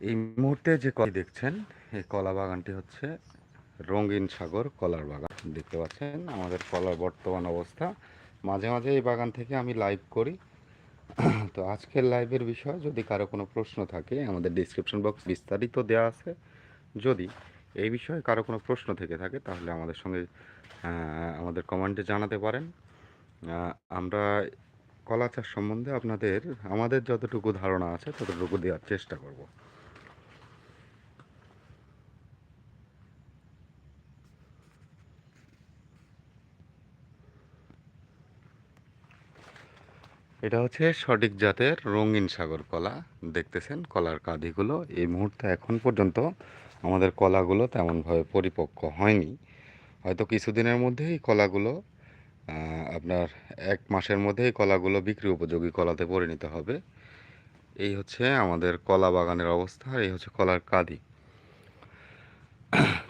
এই মুহূর্তে যে কলা দেখছেন, এই কলা বাগানটি হচ্ছে রঙিন সাগর কলার বাগান। দেখতে পাচ্ছেন আমাদের কলার বর্তমান অবস্থা। মাঝে মাঝে এই বাগান থেকে আমি লাইভ করি। তো আজকের লাইভের বিষয়, যদি কারও কোনো প্রশ্ন থাকে, আমাদের ডিসক্রিপশন বক্স বিস্তারিত দেওয়া আছে। যদি এই বিষয়ে কারও কোনো প্রশ্ন থেকে থাকে, তাহলে আমাদের সঙ্গে আমাদের কমেন্টে জানাতে পারেন। আমরা কলা চাষ সম্বন্ধে আপনাদের, আমাদের যতটুকু ধারণা আছে, ততটুকু দেওয়ার চেষ্টা করব। এটা হচ্ছে সঠিক জাতের রঙিন সাগর কলা। দেখতেছেন কলার কাঁধিগুলো। এই মুহূর্তে এখন পর্যন্ত আমাদের কলাগুলো তেমনভাবে পরিপক্ক হয়নি। হয়তো কিছুদিনের মধ্যেই কলাগুলো আপনার এক মাসের মধ্যেই কলাগুলো বিক্রি উপযোগী কলাতে পরিণত হবে। এই হচ্ছে আমাদের কলা বাগানের অবস্থা আর এই হচ্ছে কলার কাঁধি।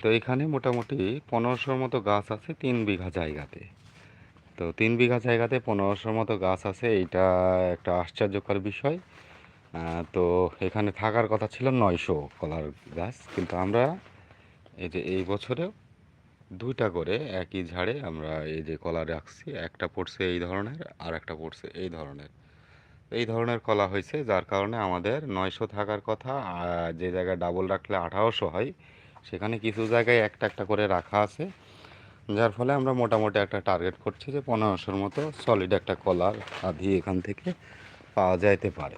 তো এখানে মোটামুটি পনেরোশোর মতো গাছ আছে তিন বিঘা জায়গাতে। তো তিন বিঘা জায়গাতে পনেরোশোর মতো গাছ আছে, এইটা একটা আশ্চর্যকর বিষয়। তো এখানে থাকার কথা ছিল নয়শো কলার গাছ, কিন্তু আমরা এই যে এই বছরেও দুইটা করে একই ঝাড়ে আমরা এই যে কলা রাখছি, একটা পড়ছে এই ধরনের আর একটা পড়ছে এই ধরনের। এই ধরনের কলা হয়েছে, যার কারণে আমাদের নয়শো থাকার কথা যে জায়গায় ডাবল রাখলে আঠারোশো হয়, সেখানে কিছু জায়গায় একটা একটা করে রাখা আছে। যার ফলে আমরা মোটামুটি একটা টার্গেট করছি যে পনেরোশোর মতো সলিড একটা কলার আধি এখান থেকে পাওয়া যাইতে পারে।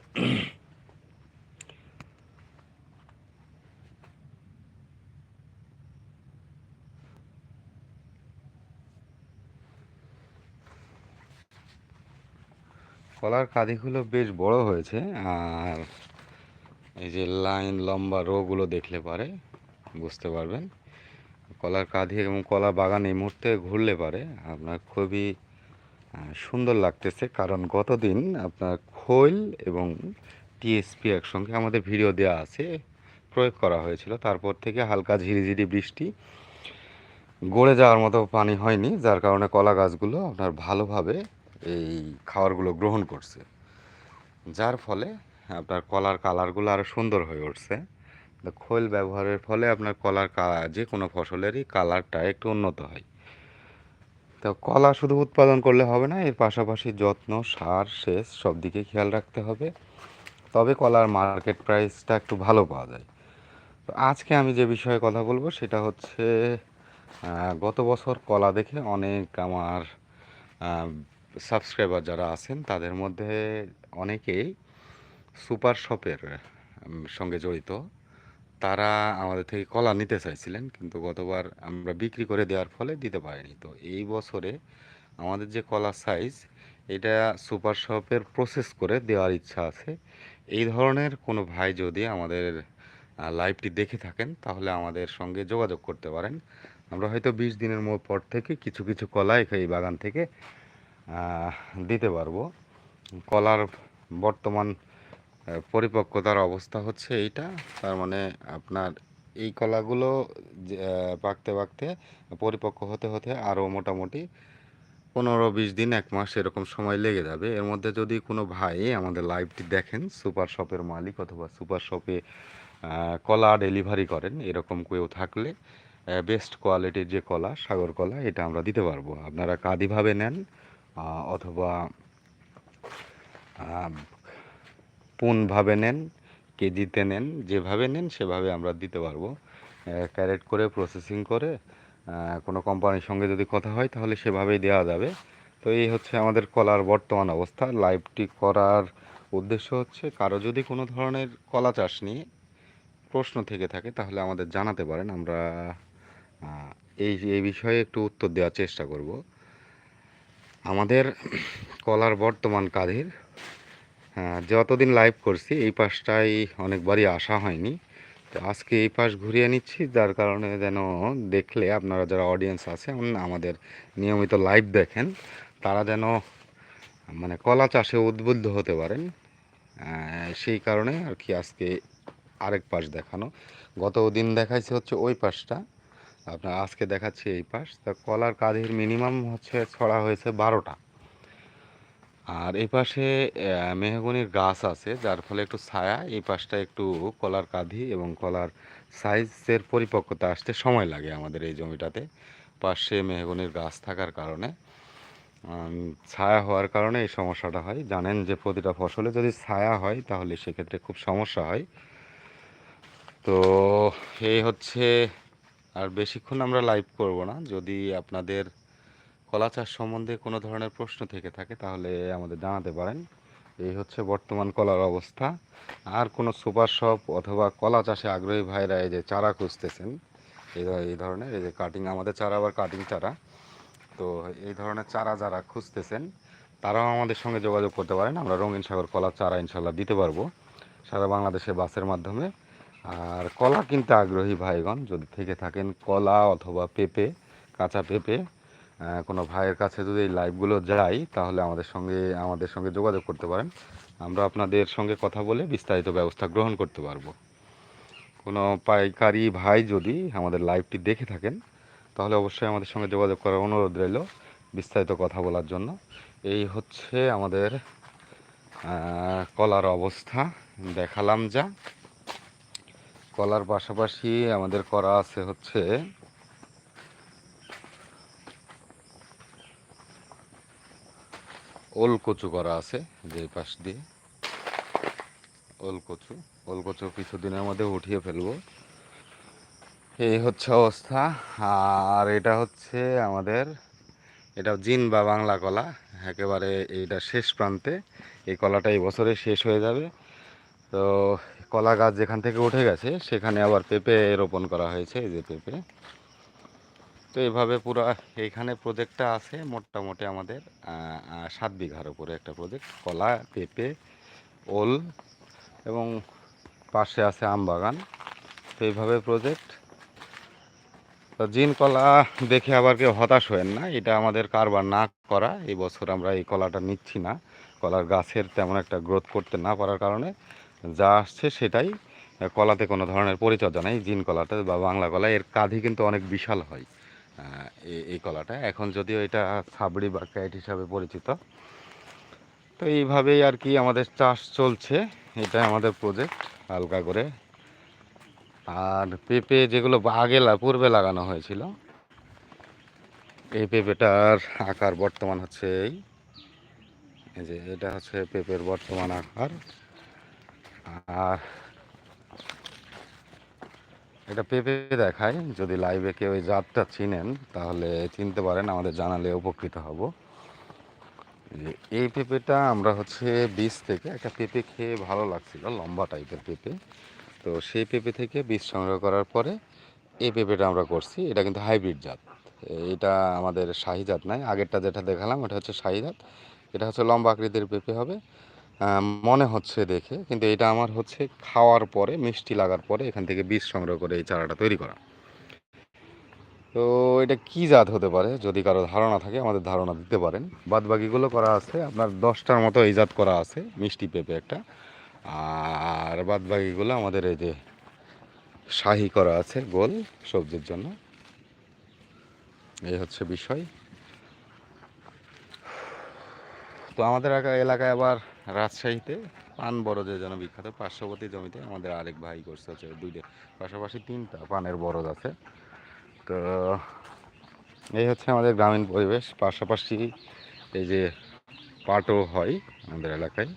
কলার কাঁধিগুলো বেশ বড় হয়েছে, আর এই যে লাইন লম্বা রোগুলো দেখলে পারে, বুঝতে পারবেন। কলার কাঁধি এবং কলা বাগান এই মুহূর্তে ঘুরলে পারে। আপনার খুবই সুন্দর লাগতেছে কারণ গতদিন আপনার খৈল এবং টিএসপি একসঙ্গে আমাদের ভিডিও দেওয়া আছে, প্রয়োগ করা হয়েছিল। তারপর থেকে হালকা ঝিরিঝিরি বৃষ্টি, গড়ে যাওয়ার মতো পানি হয়নি, যার কারণে কলা গাছগুলো আপনার ভালোভাবে এই খাবারগুলো গ্রহণ করছে। যার ফলে আপনার কলার কালারগুলো আরও সুন্দর হয়ে উঠছে। খোল ব্যবহারের ফলে আপনার কলার যে কোনো ফসলেরই কালারটা একটু উন্নত হয়। তো কলা শুধু উৎপাদন করলে হবে না, এর পাশাপাশি যত্ন, সার, সেচ সব দিকে খেয়াল রাখতে হবে। তবে কলার মার্কেট প্রাইসটা একটু ভালো পাওয়া যায়। তো আজকে আমি যে বিষয়ে কথা বলব সেটা হচ্ছে গত বছর কলা দেখে অনেক আমার সাবস্ক্রাইবার যারা আছেন তাদের মধ্যে অনেকেই সুপার শপের সঙ্গে জড়িত। তারা আমাদের থেকে কলা নিতে চাইছিলেন, কিন্তু গতবার আমরা বিক্রি করে দেওয়ার ফলে দিতে পারিনি। তো এই বছরে আমাদের যে কলা সাইজ এটা সুপার শপের প্রসেস করে দেওয়ার ইচ্ছা আছে। এই ধরনের কোনো ভাই যদি আমাদের লাইভটি দেখে থাকেন, তাহলে আমাদের সঙ্গে যোগাযোগ করতে পারেন। আমরা হয়তো বিশ দিনের মো- পর থেকে কিছু কিছু কলা এই বাগান থেকে দিতে পারব। কলার বর্তমান পরিপক্কতার অবস্থা হচ্ছে এইটা। তার মানে আপনার এই কলাগুলো পাকতে পাকতে পরিপক্ক হতে হতে আরও মোটামুটি পনেরো বিশ দিন, এক মাস এরকম সময় লেগে যাবে। এর মধ্যে যদি কোনো ভাই আমাদের লাইভটি দেখেন, সুপার শপের মালিক অথবা সুপার শপে কলা ডেলিভারি করেন, এরকম কেউ থাকলে বেস্ট কোয়ালিটির যে কলা, সাগর কলা, এটা আমরা দিতে পারব। আপনারা কাঁদিভাবে নেন অথবা পুনভাবে নেন কেজিতে নেন, যেভাবে নেন সেভাবে আমরা দিতে পারব। ক্যারেট করে প্রসেসিং করে কোনো কোম্পানির সঙ্গে যদি কথা হয় তাহলে সেভাবেই দেওয়া যাবে। তো এই হচ্ছে আমাদের কলার বর্তমান অবস্থা। লাইভটি করার উদ্দেশ্য হচ্ছে কারও যদি কোনো ধরনের কলা চাষ নিয়ে প্রশ্ন থেকে থাকে তাহলে আমাদের জানাতে পারেন। আমরা এই এই বিষয়ে একটু উত্তর দেওয়ার চেষ্টা করব। আমাদের কলার বর্তমান হ্যাঁ যতদিন লাইভ করছি, এই পাশটাই অনেকবারই আসা হয়নি। তো আজকে এই পাশ ঘুরিয়ে নিচ্ছি, যার কারণে যেন দেখলে আপনারা যারা অডিয়েন্স আছে আমাদের নিয়মিত লাইভ দেখেন, তারা যেন মানে কলা চাষে উদ্বুদ্ধ হতে পারেন। সেই কারণে আর কি আজকে আরেক পাশ দেখানো। গত দিন দেখাইছে হচ্ছে ওই পাশটা। আপনার আজকে দেখাচ্ছি এই পাশ। তা কলার কাঁধের মিনিমাম হচ্ছে, ছড়া হয়েছে বারোটা। আর এই পাশে মেহগনির গাছ আছে, যার ফলে একটু ছায়া, এই পাশটা একটু কলার কাঁধি এবং কলার সাইজের পরিপক্কতা আসতে সময় লাগে আমাদের এই জমিটাতে। পাশে মেহগনির গাছ থাকার কারণে ছায়া হওয়ার কারণে এই সমস্যাটা হয়। জানেন যে প্রতিটা ফসলে যদি ছায়া হয়, তাহলে সেক্ষেত্রে খুব সমস্যা হয়। তো এই হচ্ছে, আর বেশিক্ষণ আমরা লাইভ করব না। যদি আপনাদের কলা চাষ সম্বন্ধে কোনো ধরনের প্রশ্ন থেকে থাকে, তাহলে আমাদের জানাতে পারেন। এই হচ্ছে বর্তমান কলার অবস্থা। আর কোনো সুপার শপ অথবা কলা চাষে আগ্রহী ভাইরা এই যে চারা খুঁজতেছেন, এই ধরনের, এই যে কাটিং, আমাদের চারা আবার কাটিং চারা। তো এই ধরনের চারা যারা খুঁজতেছেন, তারাও আমাদের সঙ্গে যোগাযোগ করতে পারেন। আমরা রঙিন সাগর কলার চারা ইনশাল্লাহ দিতে পারব সারা বাংলাদেশে বাসের মাধ্যমে। আর কলা কিনতে আগ্রহী ভাইগণ যদি থেকে থাকেন, কলা অথবা পেঁপে, কাঁচা পেঁপে কোনো ভাইয়ের কাছে যদি এই লাইভগুলো যাই, তাহলে আমাদের সঙ্গে আমাদের সঙ্গে যোগাযোগ করতে পারেন। আমরা আপনাদের সঙ্গে কথা বলে বিস্তারিত ব্যবস্থা গ্রহণ করতে পারব। কোনো পাইকারি ভাই যদি আমাদের লাইভটি দেখে থাকেন, তাহলে অবশ্যই আমাদের সঙ্গে যোগাযোগ করার অনুরোধ রইল বিস্তারিত কথা বলার জন্য। এই হচ্ছে আমাদের কলার অবস্থা। দেখালাম যা। কলার পাশাপাশি আমাদের করা আছে হচ্ছে ওল কচু করা আছে, যে পাশ দিয়ে। ওল কচু ওল কচু কিছুদিনের মধ্যে উঠিয়ে ফেলব। এই হচ্ছে অবস্থা। আর এটা হচ্ছে আমাদের, এটা জিন বা বাংলা কলা। একেবারে এইটা শেষ প্রান্তে। এই কলাটা এই বছরে শেষ হয়ে যাবে। তো কলা গাছ যেখান থেকে উঠে গেছে, সেখানে আবার পেঁপে রোপণ করা হয়েছে, এই যে পেঁপে। তো এইভাবে পুরো এইখানে প্রজেক্টটা আছে মোটামুটি আমাদের সাত বিঘার উপরে একটা প্রজেক্ট কলা, পেঁপে, ওল এবং পাশে আছে আম বাগান। তো এইভাবে প্রজেক্ট তো জিন কলা দেখে আবার কেউ হতাশ হয়েন না, এটা আমাদের কারবার না করা, এই বছর আমরা এই কলাটা নিচ্ছি না। কলার গাছের তেমন একটা গ্রোথ করতে না পারার কারণে যা আসছে সেটাই কলাতে কোনো ধরনের পরিচর্যা নেই, জিন কলাটা বা বাংলা কলা এর কাঁধি কিন্তু অনেক বিশাল হয়। এই কলাটা। এখন যদিও এটা সাবড়ি বা ক্যাট হিসাবে পরিচিত, তো এইভাবেই আর কি আমাদের চাষ চলছে। এটা আমাদের প্রজেক্ট হালকা করে। আর পেঁপে যেগুলো আগে পূর্বে লাগানো হয়েছিল, এই পেঁপেটার আকার বর্তমান হচ্ছে এই যে এটা হচ্ছে পেঁপের বর্তমান আকার। আর এটা পেঁপে দেখায় যদি লাইভে কেউ এই জাতটা চিনেন, তাহলে চিনতে পারেন, আমাদের জানালে উপকৃত হব। এই পেঁপেটা আমরা হচ্ছে বীজ থেকে, একটা পেঁপে খেয়ে ভালো লাগছিল, লম্বা টাইপের পেঁপে। তো সেই পেঁপে থেকে বীজ সংগ্রহ করার পরে এই পেঁপেটা আমরা করছি, এটা কিন্তু হাইব্রিড জাত। এটা আমাদের শাহি জাত নয় আগেরটা যেটা দেখালাম এটা হচ্ছে শাহি জাত। এটা হচ্ছে লম্বা আকৃতির পেঁপে হবে। মনে হচ্ছে দেখে, কিন্তু এটা আমার হচ্ছে খাওয়ার পরে, মিষ্টি লাগার পরে এখান থেকে বীজ সংগ্রহ করে এই চারাটা তৈরি করা। তো এটা কি জাত হতে পারে? যদি কারও ধারণা থাকে, আমাদের ধারণা দিতে পারেন। বাদ বাকিগুলো করা আছে, আপনার দশটার মতো এই জাত করা আছে, মিষ্টি পেঁপে একটা। আর বাদ বাকিগুলো আমাদের এই যে শাহি করা আছে, গোল সবজির জন্য। এই হচ্ছে বিষয়। তো আমাদের এলাকা- এলাকায় আবার রাজশাহীতে পান বরজের জন্য বিখ্যাত, পার্শ্ববর্তী জমিতে আমাদের আরেক ভাই করছে হচ্ছে দুইটা, পাশাপাশি তিনটা পানের বরজ আছে। তো এই হচ্ছে আমাদের গ্রামীণ পরিবেশ, পাশাপাশি এই যে পাটও হয় আমাদের এলাকায়।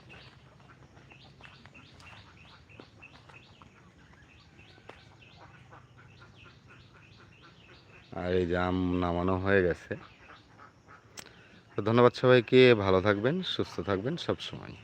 আর এই যে আম নামানো হয়ে গেছে। তো ধন্যবাদ সবাইকে ভালো থাকবেন সুস্থ থাকবেন সব সময়।